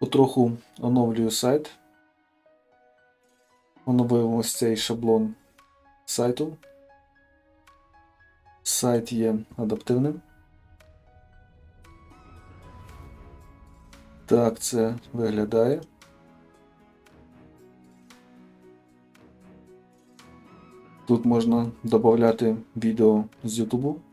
Потроху оновлюю сайт. Оновив ось цей шаблон сайту. Сайт є адаптивним. Так це виглядає. Тут можна додати відео з YouTube.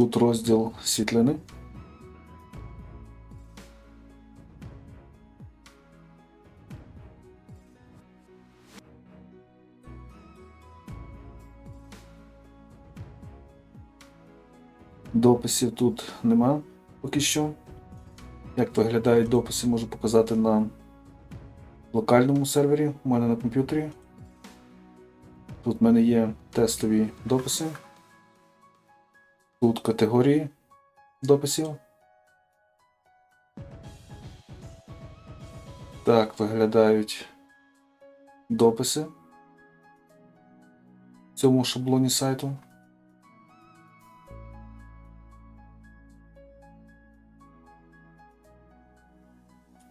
Тут розділ світлини. Дописів тут нема поки що. Як виглядають дописи, можу показати на локальному сервері у мене на комп'ютері. Тут в мене є тестові дописи. Тут категорії дописів. Так виглядають дописи в цьому шаблоні сайту.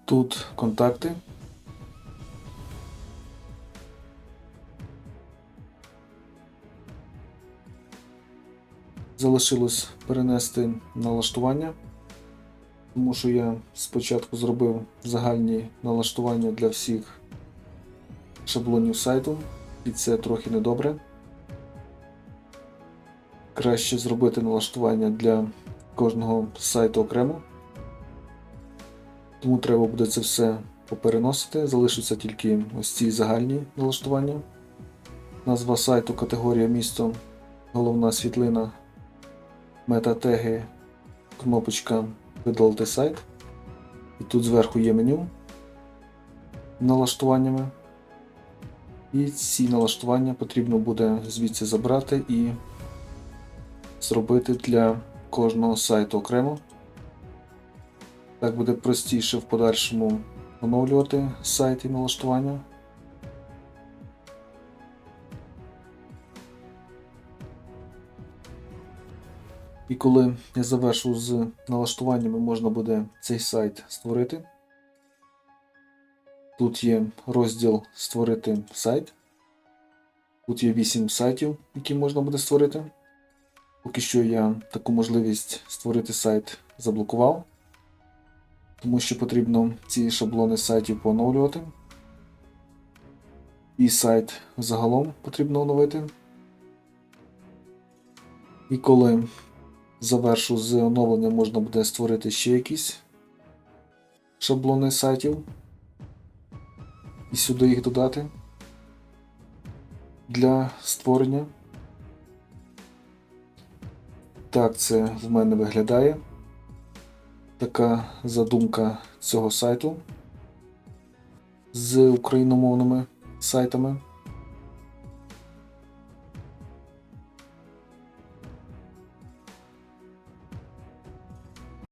Тут контакти. Залишилось перенести налаштування, тому що я спочатку зробив загальні налаштування для всіх шаблонів сайту, і це трохи недобре. Краще зробити налаштування для кожного сайту окремо. Тому треба буде це все попереносити. Залишаться тільки ось ці загальні налаштування. Назва сайту, категорія місто, головна світлина, метатеги, кнопочка Видалити сайт. І тут зверху є меню налаштуваннями. І ці налаштування потрібно буде звідси забрати і зробити для кожного сайту окремо. Так буде простіше в подальшому оновлювати сайт і налаштування. І коли я завершу з налаштуваннями, можна буде цей сайт створити. Тут є розділ Створити сайт. Тут є 8 сайтів, які можна буде створити. Поки що я таку можливість створити сайт заблокував тому що потрібно ці шаблони сайтів поновлювати. І сайт загалом потрібно оновити. І коли завершу з оновленням, можна буде створити ще якісь шаблони сайтів. І сюди їх додати для створення. Так це в мене виглядає така задумка цього сайту з україномовними сайтами.